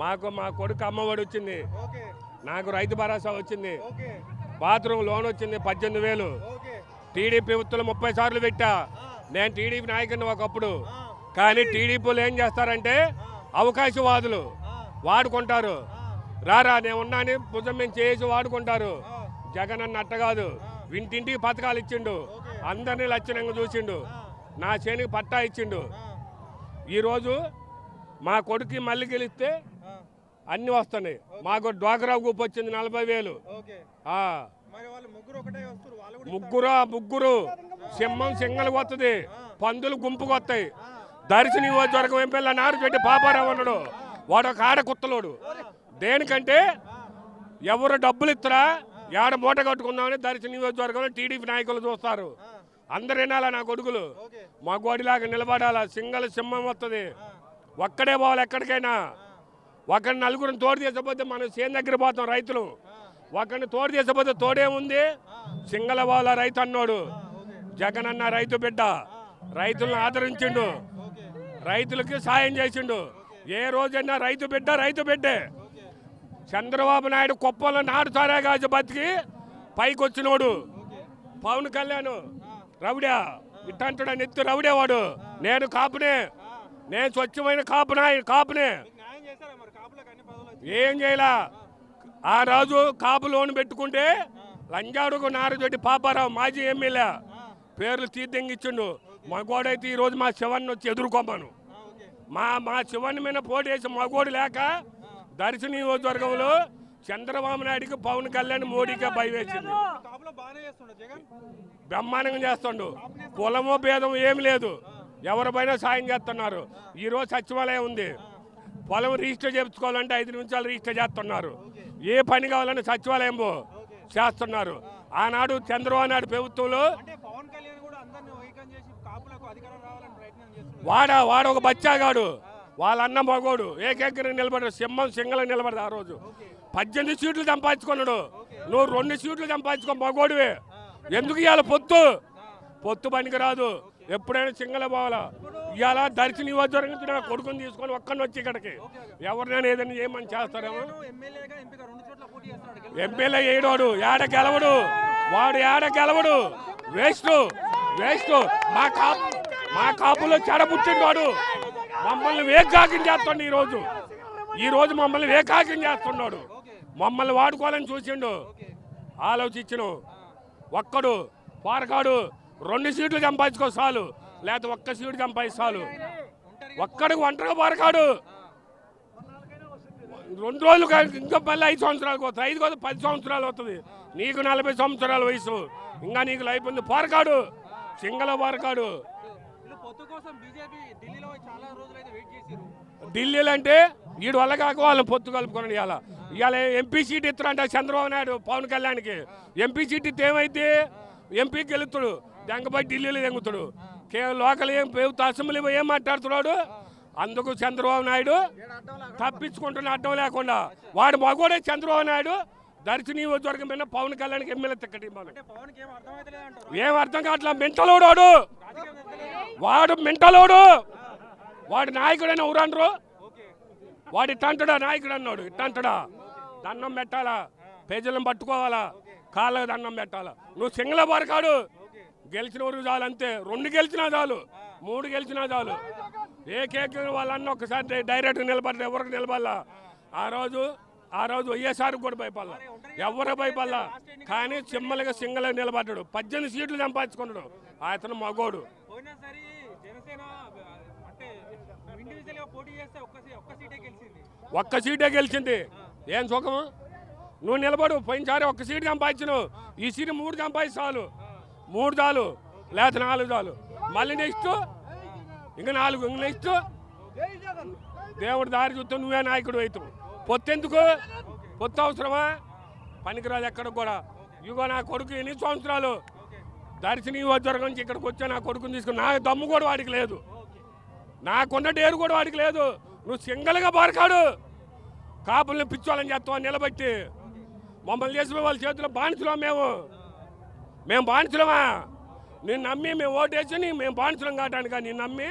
మాకు మా కొడుకు అమ్మఒడి వచ్చింది. నాకు రైతు భరోసా వచ్చింది. బాత్రూమ్ లోన్ వచ్చింది పద్దెనిమిది వేలు. టీడీపీ ఉత్తులు ముప్పై సార్లు పెట్టా. నేను టీడీపీ నాయకుడిని ఒకప్పుడు. కానీ టీడీపీలు ఏం చేస్తారంటే అవకాశవాదులు. వాడుకుంటారు. రారా నేను ఉన్నాని భుజం మీద చేసి వాడుకుంటారు. జగన్ అన్న అట్ట కాదు. ఇంటింటికి పథకాలు ఇచ్చిండు. అందరినీ లక్షణంగా చూసిండు. నా చేనికి పట్టా ఇచ్చిండు. ఈరోజు మా కొడుకు మళ్ళీ గెలిస్తే అన్నీ వస్తున్నాయి. మాకు డ్వాక్రా గ్రూప్ వచ్చింది నలభై వేలు. ముగ్గురు ముగ్గురు సింహం సింగల్ వస్తుంది పందులు గుంపుకు వస్తాయి. దర్శి నియోజకవర్గం ఎంపీల నారు పెట్టి పాపారావు అన్నాడు. వాడు ఒక ఆడ కుత్తలోడు. దేనికంటే ఎవరు డబ్బులు ఇస్తారా ఏడ మూట కట్టుకుందామని దర్శి నియోజకవర్గంలో టీడీపీ నాయకులు చూస్తారు. అందరు వినాలా నా కొడుకులు? మా గోడిలాగా నిలబడాలా? సింగల్ సింహం వస్తుంది ఒక్కడే పోవాలి ఎక్కడికైనా. ఒకరిని నలుగురిని తోడు చేసపోతే మనం చేను దగ్గర పోతాం రైతులు. ఒకరిని తోడు చేసపోతే తోడే ఉంది. సింగలవాల రైతు అన్నాడు. జగన్ అన్న రైతు బిడ్డ. రైతులను ఆదరించిండు. రైతులకి సాయం చేసిండు. ఏ రోజైనా రైతు బిడ్డ రైతు బిడ్డే. చంద్రబాబు నాయుడు కుప్పంలో నాడు సారా బతికి పైకి వచ్చినోడు పవన్ కళ్యాణ్ రౌడా. ఇట్టంటుడా నెత్తి రౌడే వాడు నేను కాపునే. నేను స్వచ్ఛమైన కాపునా కాపునే. ఏం చేయలా? ఆ రోజు కాపు లోన్ పెట్టుకుంటే లంజాడుకు నారదొడ్డి పాపారావు మాజీ ఎమ్మెల్యే పేర్లు తీర్థంగిచ్చిండు. మగోడైతే ఈరోజు మా శివన్ వచ్చి ఎదుర్కోమను. మా మా శివన్ మీద పోటీ వేసి మగోడు లేక దర్శన నియోజకవర్గంలో చంద్రబాబు నాయుడికి పవన్ కళ్యాణ్ మోడీకే భయం వేసింది. బ్రహ్మాండంగా చేస్తుండు. కులమో భేదం ఏమి లేదు. ఎవరిపైనా సాయం చేస్తున్నారు. ఈరోజు సచివాలయం ఉంది. పొలం రిజిస్టర్ చేయించుకోవాలంటే ఐదు నిమిషాలు రిజిస్టర్ చేస్తున్నారు. ఏ పని కావాలని సచివాలయం పో చేస్తున్నారు. ఆనాడు చంద్రబాబు నాయుడు ప్రభుత్వంలో వాడ వాడ ఒక బచ్చాగాడు. వాళ్ళ అన్న మగోడు. ఏకేకరి నిలబడ్డాడు. సింహం సింగల్ నిలబడ్డా ఆ రోజు. పద్దెనిమిది సీట్లు సంపాదించుకున్నాడు. నువ్వు రెండు సీట్లు సంపాదించుకో మగోడివే. ఎందుకు ఇవాళ పొత్తు? పొత్తు పనికి రాదు. ఎప్పుడైనా సింగల్ పోవాలా? ఇవాళ దర్శి నియోజకవర్గం నుంచి నా కొడుకుని తీసుకొని ఒక్కడిని వచ్చి ఇక్కడికి. ఎవరినైనా ఏదైనా ఏమని చేస్తారేమో? నేను ఎమ్మెల్యే ఏడోడు ఏడ గెలవడు? వాడు ఏడ గెలవడు? Waste waste. మా కాపు మా కాపులో చెడబుట్టిండు మమ్మల్ని వేకాకిం చేస్తుండు ఈరోజు. ఈరోజు మమ్మల్ని వేకాకిం చేస్తున్నాడు మమ్మల్ని వాడుకోవాలని చూసిండు. ఆలోచించను. ఒక్కడు పారకాడు రెండు సీట్లు సంపాదించుకో చాలు. లేకపోతే ఒక్క సీటు సంపాదించాలు ఒక్కడికి ఒంటరిగా పారకాడు రెండు రోజులు ఇంకా మళ్ళీ ఐదు సంవత్సరాలకు వస్తుంది ఐదు కాదు పది సంవత్సరాలు వస్తుంది నీకు నలభై సంవత్సరాల వయసు. ఇంకా నీకు లైఫ్ ఉంది. పారకాడు సింగల పారకాడు వీళ్ళు కోసం ఢిల్లీలో అంటే వీడు వల్ల కాక వాళ్ళని పొత్తు కలుపుకొని ఇవాళ. ఇవాళ ఎంపీ సీట్ ఇస్తారంట చంద్రబాబు నాయుడు పవన్ కళ్యాణ్కి. ఎంపీ సీట్ ఇస్తే ఏమైతే ఎంపీ గెలుస్తాడు. దెంగపై ఢిల్లీలో దెంగుతాడు. లోకల్ ఏం అసెంబ్లీలో ఏం మాట్లాడుతున్నాడు? అందుకు చంద్రబాబు నాయుడు తప్పించుకుంటున్న అడ్డం లేకుండా. వాడు మగోడే చంద్రబాబు నాయుడు. దర్శి నియోజకవర్గం మీద పవన్ కళ్యాణ్కి ఎమ్మెల్యే తిక్కటి ఏం అర్థం కావట్లా? మెంటలోడు వాడు. వాడు మెంటలోడు. వాడు నాయకుడైన ఊరండ్రు ఓకే వాడు ఇట్టంటాడా నాయకుడు అన్నాడు. ఇట్టంటాడా దండం పెట్టాలా? పేజీలను పట్టుకోవాలా? కాళ్ళకు దండం పెట్టాలా? నువ్వు సింగల బారకాడు గెలిచిన వరకు చాలు అంతే. రెండు గెలిచినా చాలు. మూడు గెలిచినా చాలు. ఏ కేక్ వాళ్ళన్న ఒకసారి డైరెక్ట్ నిలబడ్డా ఎవరికి నిలబడాలా? ఆ రోజు ఆ రోజు వైఎస్ఆర్ కూడా భయపడాల. ఎవరు భయపడాల? కానీ సింహలుగా సింగల్గా నిలబడ్డాడు. పద్దెనిమిది సీట్లు సంపాదించుకున్నాడు. అతను మగోడు. ఒక్క సీటే గెలిచింది. ఒక్క సీటే గెలిచింది. ఏం సుఖము నువ్వు నిలబడు. పోయినసారి ఒక్క సీటు సంపాదించను ఈ సీటు మూడు సంపాదించాలు మూడు చాలు లేకపోతే నాలుగు చాలు. మళ్ళీ నెక్స్ట్ ఇంకా నాలుగు ఇంక నెక్స్ట్ దేవుడు దారి చూస్తే నువ్వే నాయకుడు అవుతావు. పొత్తెందుకు పొత్తు అవసరమా? పనికిరాదు ఎక్కడ కూడా. ఇగో నా కొడుకు ఎన్ని సంవత్సరాలు? దర్శని నియోజకవర్గం నుంచి ఇక్కడికి వచ్చా నా కొడుకుని తీసుకుని. నా దమ్ము కూడా వాడికి లేదు. నాకున్న డేరు కూడా వాడికి లేదు. నువ్వు సింగల్గా బారకాడు కాపుల్ని పిచ్చోళ్ళని చేస్తావు నిలబెట్టి. మమ్మల్ని చేసిన వాళ్ళ చేతిలో బానిసలో మేము. మేము బానిసలమా? నేను నమ్మి మేము ఓటేసి మేము బానిసలం కావటానికి? నిన్ను నమ్మి?